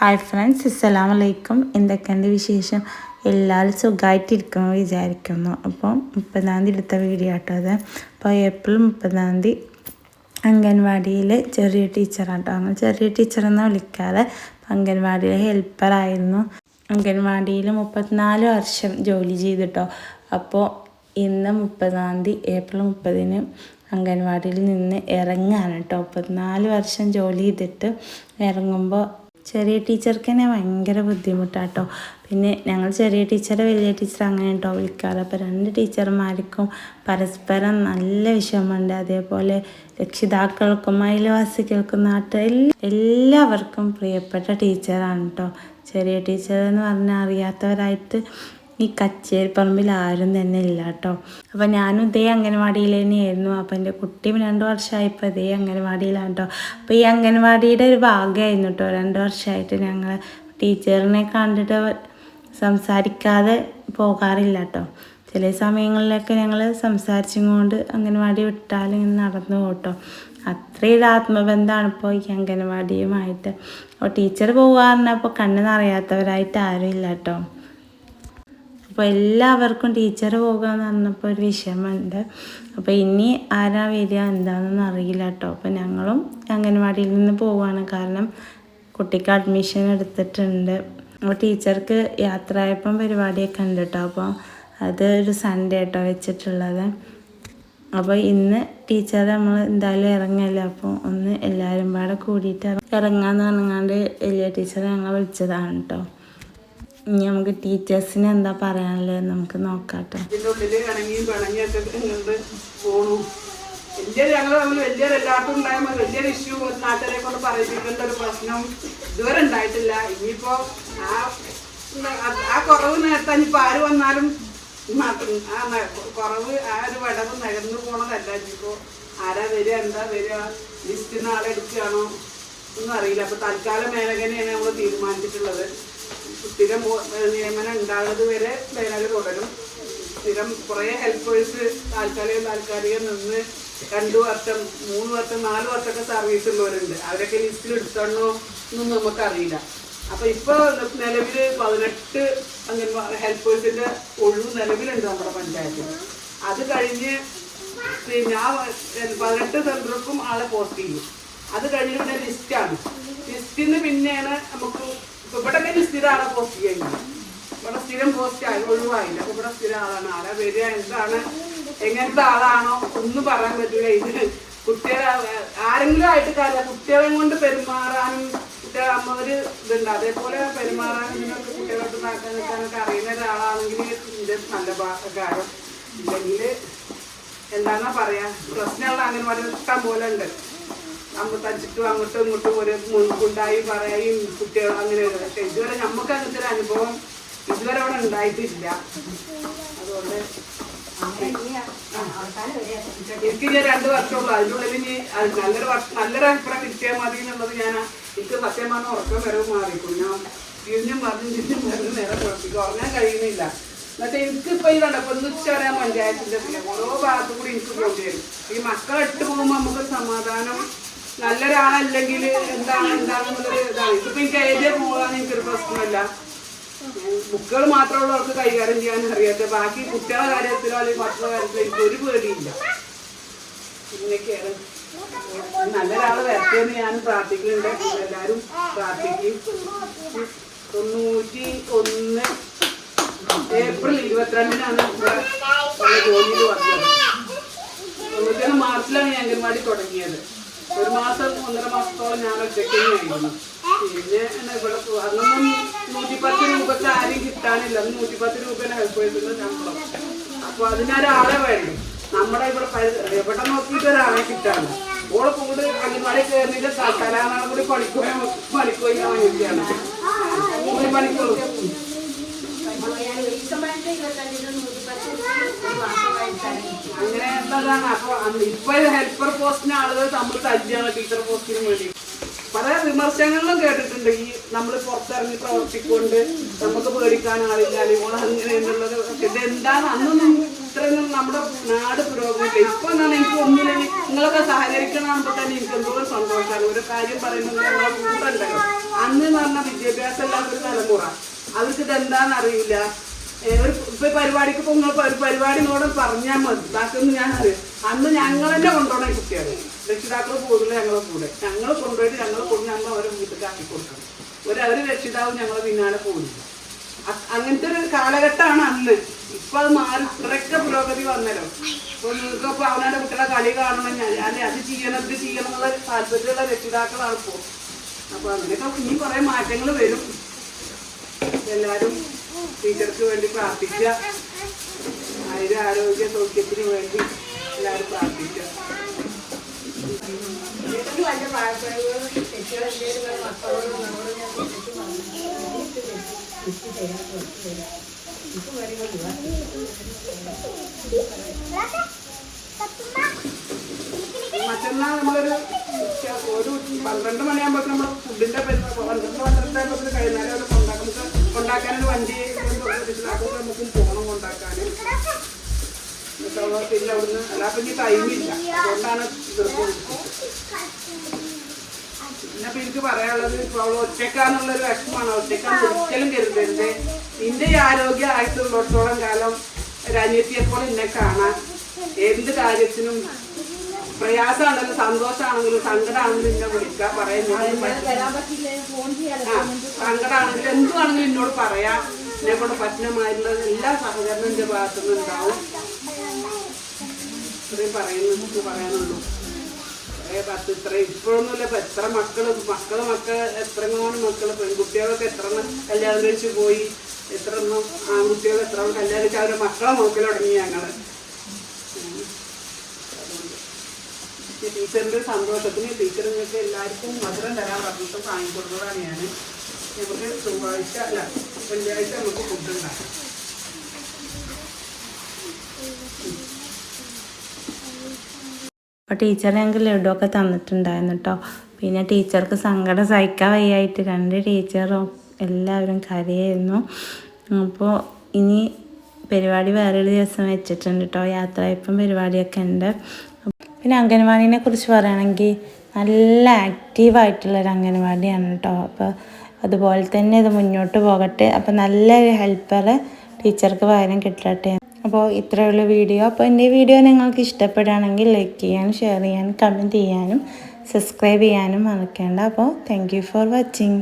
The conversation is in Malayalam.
ഹായ് ഫ്രണ്ട്സ് അസ്സലാമു അലൈക്കും എന്തൊക്കെയുണ്ട് വിശേഷം? എല്ലാവരും സുഖമായിട്ടിരിക്കുമെന്ന് വിചാരിക്കുന്നു. അപ്പോൾ മുപ്പതാം തീയതി എടുത്ത വീഡിയോ കേട്ടോ അത്. അപ്പോൾ ഏപ്രിൽ മുപ്പതാം തീയതി അംഗൻവാടിയിൽ ചെറിയ ടീച്ചറാട്ടോ അങ്ങനെ ചെറിയ ടീച്ചറെന്ന് വിളിക്കാതെ അംഗൻവാടിയിലെ ഹെൽപ്പറായിരുന്നു അംഗൻവാടിയിൽ മുപ്പത്തിനാല് വർഷം ജോലി ചെയ്തിട്ടോ. അപ്പോൾ ഇന്ന് മുപ്പതാം തീയതി ഏപ്രിൽ മുപ്പതിന് അംഗൻവാടിയിൽ നിന്ന് ഇറങ്ങാണ് കേട്ടോ. മുപ്പത്തിനാല് വർഷം ജോലി ചെയ്തിട്ട് ഇറങ്ങുമ്പോൾ ചെറിയ ടീച്ചർക്ക് തന്നെ ഭയങ്കര ബുദ്ധിമുട്ടാട്ടോ. പിന്നെ ഞങ്ങൾ ചെറിയ ടീച്ചറെ വലിയ ടീച്ചർ അങ്ങനെ കേട്ടോ വിളിക്കാറ്. അപ്പോൾ രണ്ട് ടീച്ചർമാർക്കും പരസ്പരം നല്ല വിഷമമുണ്ട്. അതേപോലെ രക്ഷിതാക്കൾക്കും അയൽവാസികൾക്കും നാട്ടിൽ എല്ലാവർക്കും പ്രിയപ്പെട്ട ടീച്ചറാണ് കേട്ടോ ചെറിയ ടീച്ചർ എന്ന് പറഞ്ഞാൽ അറിയാത്തവരായിട്ട് ഈ കച്ചേരിപ്പറമ്പിൽ ആരും തന്നെ ഇല്ല കേട്ടോ. അപ്പോൾ ഞാനും ഇതേ അംഗൻവാടിയിൽ തന്നെയായിരുന്നു. അപ്പോൾ എന്റെ കുട്ടി രണ്ട് വർഷമായപ്പോൾ ഇതേ അംഗൻവാടിയിലാണ് കേട്ടോ. അപ്പോൾ ഈ അംഗൻവാടിയുടെ ഒരു ഭാഗമായിരുന്നു കേട്ടോ. രണ്ട് വർഷമായിട്ട് ഞങ്ങൾ ടീച്ചറിനെ കണ്ടിട്ട് സംസാരിക്കാതെ പോകാറില്ല കേട്ടോ. ചില സമയങ്ങളിലൊക്കെ ഞങ്ങൾ സംസാരിച്ചും കൊണ്ട് അംഗൻവാടി വിട്ടാൽ ഇങ്ങനെ നടന്നു പോട്ടോ അത്രയും ആത്മബന്ധമാണ് ഇപ്പോൾ ഈ അംഗൻവാടിയുമായിട്ട്. അപ്പോൾ ടീച്ചർ പോകാറുണ്ടപ്പോൾ കണ്ണ് നിറയാത്തവരായിട്ട് ആരും ഇല്ല കേട്ടോ. അപ്പോൾ എല്ലാവർക്കും ടീച്ചർ പോകാമെന്ന് പറഞ്ഞപ്പോൾ ഒരു വിഷമമുണ്ട്. അപ്പോൾ ഇനി ആരാ വരിക എന്താണെന്നൊന്നും അറിയില്ല കേട്ടോ അപ്പോൾ ഞങ്ങളും അംഗൻവാടിയിൽ നിന്ന് പോവുകയാണ് കാരണം കുട്ടിക്ക് അഡ്മിഷൻ എടുത്തിട്ടുണ്ട്. അപ്പോൾ ടീച്ചർക്ക് യാത്രയപ്പം പരിപാടിയൊക്കെ ഉണ്ട് കേട്ടോ അപ്പോൾ അത് ഒരു സൺഡേ കേട്ടോ വെച്ചിട്ടുള്ളത്. അപ്പോൾ ഇന്ന് ടീച്ചർ നമ്മൾ എന്തായാലും ഇറങ്ങല്ലേ? അപ്പോൾ ഒന്ന് എല്ലാവരും പാടെ കൂടിയിട്ട് ഇറങ്ങാമെന്ന് പറഞ്ഞാണ്ട് വലിയ ടീച്ചർ ഞങ്ങളെ വിളിച്ചതാണ് കേട്ടോ ഇനി നമുക്ക് ടീച്ചേഴ്സിന് എന്താ പറയാനുള്ളത് നമുക്ക് നോക്കാം കേട്ടോ ഇതിന്റെ ഉള്ളിൽ ഇണങ്ങിയും പിണങ്ങിയൊക്കെ കണ്ട് പോണു. വലിയ ഞങ്ങൾ തമ്മിൽ വലിയൊരു എല്ലാവർക്കും ഇഷ്യൂ ഒരു പ്രശ്നം ഉണ്ടായിട്ടില്ല. ആ ആ ആര് വന്നാലും ആ കുറവ് പോണതല്ല. ആരാ വരിക എന്താ വരിക ലിസ്റ്റ് നാളെ എടുക്കുകയാണോ ഒന്നും അറിയില്ല അപ്പൊ തൽക്കാലം മേലകനെയാണ് നമ്മൾ തീരുമാനിച്ചിട്ടുള്ളത്. സ്ഥിരം നിയമനം ഉണ്ടാകുന്നത് വരെ വേനൽ തുടരും. സ്ഥിരം കുറേ ഹെൽപ്പേഴ്സ് താൽക്കാലികം താൽക്കാലികം നിന്ന് രണ്ടു വർഷം മൂന്ന് വർഷം നാല് വർഷമൊക്കെ സർവീസ് ഉള്ളവരുണ്ട്. അവരൊക്കെ ലിസ്റ്റിൽ എടുത്തണോ എന്നൊന്നും നമുക്കറിയില്ല. അപ്പൊ ഇപ്പൊ നിലവിൽ പതിനെട്ട് അങ്ങനെ ഹെൽപ്പേഴ്സിന്റെ ഒഴിവ് നിലവിലുണ്ട് നമ്മുടെ പഞ്ചായത്തിൽ. അത് കഴിഞ്ഞ് പിന്നെ ആ പതിനെട്ട് സെന്റർക്കും ആളെ പോസ്റ്റ് ചെയ്യും. അത് കഴിഞ്ഞ് ലിസ്റ്റാണ് ലിസ്റ്റിന് പിന്നെയാണ് നമുക്ക് ഇവിടെ തന്നെ സ്ഥിരം ആളെ പോസ്റ്റ് ചെയ്യുന്നു ഇവിടെ സ്ഥിരം പോസ്റ്റ് ആയി ഒഴിവായില്ല. അപ്പൊ ഇവിടെ സ്ഥിരം ആളാണ്. ആരാ വരിക എന്താണ് എങ്ങനത്തെ ആളാണോ ഒന്നും പറയാൻ പറ്റില്ല ഇത് കുട്ടികളെ ആരെങ്കിലും ആയിട്ട് കാര്യമില്ല. കുട്ടികളെ കൊണ്ട് പെരുമാറാനും കുട്ടികളെ അമ്മ ഒരു ഇതുണ്ട്. അതേപോലെ പെരുമാറാനും നിങ്ങൾക്ക് കുട്ടികളോട്ട് ഇതാക്കാൻ നിൽക്കാനൊക്കെ അറിയുന്ന ഒരാളാണെങ്കിൽ ഇത് നല്ല കാര്യം. ഇല്ലെങ്കിൽ എന്താന്നാ പറയാ? പ്രശ്നമുള്ള അംഗൻവാടി ഇഷ്ടം പോലെ ഉണ്ട്. നമ്മൾ തച്ചിട്ടും അങ്ങോട്ടും ഇങ്ങോട്ടും ഒരു മുൻകുണ്ടായി പറയും കുട്ടികൾ അങ്ങനെ പക്ഷെ ഇതുവരെ നമുക്ക് അങ്ങനത്തെ ഒരു അനുഭവം ഇതുവരെ അവിടെ ഉണ്ടായിട്ടില്ല. അതുകൊണ്ട് എനിക്ക് ഞാൻ രണ്ട് വർഷമുള്ളൂ. അതിനുള്ളിൽ ഇനി നല്ലൊരു വർഷം നല്ലൊരു അഭിപ്രായം കിട്ടിയാൽ മതി എന്നുള്ളത് ഞാൻ എനിക്ക് സത്യം പറഞ്ഞ ഉറക്കം വരവ് മാറിക്കും ഞാൻ തിരിഞ്ഞും പറഞ്ഞും തിരിഞ്ഞും മറിഞ്ഞും നേരെ പ്രവർത്തിക്കും. ഉറങ്ങാൻ കഴിയുന്നില്ല. എന്നിട്ട് എനിക്കിപ്പോ ഈ കണ്ടപ്പോ ഒന്ന് ഉച്ച വരാൻ പഞ്ചായത്തിന്റെ ഓരോ ഭാഗത്തു കൂടി എനിക്ക് പോകേണ്ടി വരും. ഈ മക്കളെ ഇട്ട് പോകുമ്പോൾ നമുക്ക് സമാധാനം നല്ലൊരാളല്ലെങ്കിൽ എന്താണ് എന്താണെന്നുള്ളൊരു ഇതാണ്. ഇതിപ്പോ എനിക്ക് എഴുതിയ പോകാൻ എനിക്കൊരു പ്രശ്നമില്ല ബുക്കുകൾ മാത്രമുള്ളവർക്ക് കൈകാര്യം ചെയ്യാൻ അറിയാത്ത. ബാക്കി കുട്ടികളുടെ കാര്യത്തിലോ അല്ലെങ്കിൽ മറ്റുള്ള കാര്യത്തിലോ എനിക്ക് ഒരു പേടിയില്ല. ഇങ്ങനെയൊക്കെയാണ്. നല്ലൊരാൾ വരട്ടെ ഞാൻ പ്രാർത്ഥിക്കുന്നുണ്ട്. എല്ലാവരും പ്രാർത്ഥിക്കും. തൊണ്ണൂറ്റി ഒന്ന് ഏപ്രിൽ ഇരുപത്തിരണ്ടിനാണ് ഉള്ള ജോലിയിൽ വന്നത്. തൊണ്ണൂറ്റിയൊന്ന് മാർച്ചിലാണ് ഞാൻ അംഗൻവാടി തുടങ്ങിയത്. ഒരു മാസം ഒന്നര മാസത്തോളം ഞാൻ ഒറ്റയ്ക്ക് തന്നെയായിരുന്നു പിന്നെ എന്നെ ഇവിടെ അന്നൊന്നും നൂറ്റിപ്പത്ത് രൂപക്ക് ആരും കിട്ടാനില്ല. നൂറ്റിപ്പത്ത് രൂപേനെ ഹെൽപ്പേഴ്സിന്റെ ശമ്പളം. അപ്പൊ അതിനൊരാളെ വേണം നമ്മുടെ ഇവിടെ എവിടെ നോക്കിയിട്ട് ഒരാളെ കിട്ടാണ് ഓളെ കൂടെ അംഗൻവാടി കയറിയിട്ട് കലാനാളെ കൂടി പണിക്കോയ പണിക്കോയി മൂന്ന് കൂലി പണിക്കുള്ളൂ അങ്ങനെ ഉള്ളതാണ് അപ്പൊ ഇപ്പൊ ഹെൽപ്പർ പോസ്റ്റിന് ആളുകൾ തമ്മിൽ തല്ലിയാണ് ടീച്ചർ പോസ്റ്റിന് വേണ്ടി പല വിമർശനങ്ങളും കേട്ടിട്ടുണ്ട് ഈ നമ്മൾ പുറത്തിറങ്ങി പ്രവർത്തിക്കൊണ്ട് നമുക്ക് പേടിക്കാൻ ആളില്ല അല്ലെങ്കിൽ അങ്ങനെ എന്നുള്ളത് ഇത് എന്താണ് അന്നൊന്നും നമ്മുടെ നാട് പുരോഗമിക്കുക ഇപ്പൊ എന്നാണ് എനിക്ക് ഒന്നില്ലെങ്കിൽ നിങ്ങളൊക്കെ സഹകരിക്കണമെന്ന് തന്നെ എനിക്ക് എന്തോരം സന്തോഷമാണ് ഒരു കാര്യം പറയുന്നത് ഞങ്ങളെ കൂടെ അന്ന് എന്ന് പറഞ്ഞ വിദ്യാഭ്യാസം ഇല്ലാത്തൊരു തലമുറ. അവർക്ക് ഇത് എന്താണെന്ന് അറിയില്ല ഏ, ഒരു പരിപാടിക്ക് ഇപ്പൊ നിങ്ങൾ ഒരു പരിപാടി നിങ്ങളോട് പറഞ്ഞാൽ മതി. ബാക്കിയൊന്നും ഞാൻ അറിയാം. അന്ന് ഞങ്ങൾ തന്നെ കൊണ്ടുപോകണം കുട്ടികളെ. രക്ഷിതാക്കൾ പോകുന്നില്ല ഞങ്ങളെ കൂടെ. ഞങ്ങൾ കൊണ്ടുപോയിട്ട് ഞങ്ങൾ കൊണ്ട് ഞങ്ങൾ അവരെ വീട്ടിൽ ആക്കി കൊടുക്കണം. ഒരു അവർ രക്ഷിതാവും ഞങ്ങളെ പിന്നാലെ പോകുന്നില്ല അങ്ങനത്തെ ഒരു കാലഘട്ടമാണ് അന്ന്. ഇപ്പൊ അത് മാറി. ഇത്രയൊക്കെ പുരോഗതി വന്നല്ലോ. ഇപ്പൊ നിങ്ങൾക്ക് ഇപ്പൊ അവനവന്റെ കുട്ടികളെ കളി കാണണം. ഞാൻ അല്ലെ അത് ചെയ്യണം ഇത് ചെയ്യണം എന്നുള്ള താല്പര്യമുള്ള രക്ഷിതാക്കളാണ് ഇപ്പോ. അപ്പൊ അങ്ങനെയൊക്കെ ഇനി കുറെ മാറ്റങ്ങൾ വരും. എല്ലാരും ടീച്ചർക്ക് വേണ്ടി പ്രാർത്ഥിക്കുക. ആയുര ആരോഗ്യ സൗഖ്യത്തിന് വേണ്ടി എല്ലാവരും പ്രാർത്ഥിക്കുക. ഏറ്റവും വലിയ പ്രാർത്ഥനകൾ കുട്ടികളെ മക്കളോടും നമ്മളോടും ഞാൻ കുറിച്ച് മറ്റന്നാൾ നമ്മളൊരു ഒരു പന്ത്രണ്ട് മണിയാകുമ്പോൾ നമ്മൾ ഫുഡിന്റെ പരിപാടി പന്ത്രണ്ട് പന്ത്രണ്ടാകുമ്പോൾ കൊണ്ടാക്കാം നമുക്ക് കൊണ്ടാക്കാനൊരു വണ്ടി രക്ഷിതാക്കൾ നമുക്ക് പോകണം കൊണ്ടാക്കാൻ പിന്നെ അവിടുന്ന് അല്ലാത്ത ഇനി ടൈമില്ല അതുകൊണ്ടാണ് പിന്നെ ഇപ്പൊ എനിക്ക് പറയാനുള്ളത് ഇപ്പൊ അവൾ ഒറ്റക്കാന്നുള്ളൊരു വിഷമാണ് ഒറ്റക്കാന്ന് ഒരിക്കലും കരുതരുത്. നിന്റെ ആരോഗ്യ ആയിട്ടുള്ളിടത്തോളം കാലം രാജ്യത്തിയപ്പോൾ എന്നെ കാണാൻ. എന്ത് കാര്യത്തിനും പ്രയാസമാണെങ്കിലും സന്തോഷമാണെങ്കിലും സങ്കടമാണെങ്കിലും എന്നെ വിളിക്കുക പറയുന്നത് ആ സങ്കടമാണെങ്കിലും എന്തുവാണെങ്കിലും എന്നോട് പറയാം. എന്നെ കൊണ്ട് പറ്റുന്നമായിട്ടുള്ള എല്ലാ സഹകരണം എന്റെ ഭാഗത്തുനിന്ന് ഉണ്ടാവും. ഇത്രയും പറയുന്നു പറയാനുള്ളൂ. പത്ത് ഇത്ര ഇപ്പോഴൊന്നുമില്ല. ഇപ്പൊ എത്ര മക്കൾ മക്കൾ മക്കൾ എത്ര എങ്ങാനും മക്കൾ പെൺകുട്ടികളൊക്കെ എത്ര കല്യാണം കഴിച്ച് പോയി എത്ര ആൺകുട്ടികൾ എത്ര കല്യാണം കഴിച്ച് അവരുടെ മക്കളെ നോക്കൽ തുടങ്ങി ഞങ്ങൾ ഉം. അതുകൊണ്ട് ഈ ടീച്ചറിന്റെ സന്തോഷത്തിന് ടീച്ചർ നിങ്ങൾക്ക് എല്ലാവർക്കും മധുരം തരാൻ പറഞ്ഞിട്ട് വാങ്ങിക്കൊടുത്തതാണ് ഞാൻ നമുക്ക് ചൊവ്വാഴ്ച അല്ല വെള്ളിയാഴ്ച നമുക്ക് ഫുഡ് ഉണ്ടാക്കാം അപ്പോൾ ടീച്ചർ ഞങ്ങൾക്ക് ലഡു ഒക്കെ തന്നിട്ടുണ്ടായിരുന്നു കേട്ടോ പിന്നെ ടീച്ചർക്ക് സങ്കടം സഹിക്കാൻ വയ്യായിട്ട് രണ്ട് ടീച്ചറും എല്ലാവരും കരയായിരുന്നു. അപ്പോൾ ഇനി പരിപാടി വേറൊരു ദിവസം വെച്ചിട്ടുണ്ട് കേട്ടോ യാത്രയപ്പം പരിപാടിയൊക്കെ ഉണ്ട്. പിന്നെ അംഗൻവാടിനെ കുറിച്ച് പറയുകയാണെങ്കിൽ നല്ല ആക്റ്റീവായിട്ടുള്ളൊരു അംഗൻവാടിയാണ് കേട്ടോ. അപ്പോൾ അതുപോലെ തന്നെ ഇത് മുന്നോട്ട് പോകട്ടെ. അപ്പോൾ നല്ലൊരു ഹെൽപ്പർ ടീച്ചർക്ക് പകരം കിട്ടട്ടെ. അപ്പോൾ ഇത്രയുള്ള വീഡിയോ. അപ്പോൾ എന്റെ വീഡിയോ നിങ്ങൾക്ക് ഇഷ്ടപ്പെടുകയാണെങ്കിൽ ലൈക്ക് ചെയ്യാനും ഷെയർ ചെയ്യാനും കമന്റ് ചെയ്യാനും സബ്സ്ക്രൈബ് ചെയ്യാനും മറക്കേണ്ട. അപ്പോൾ താങ്ക് ഫോർ വാച്ചിങ്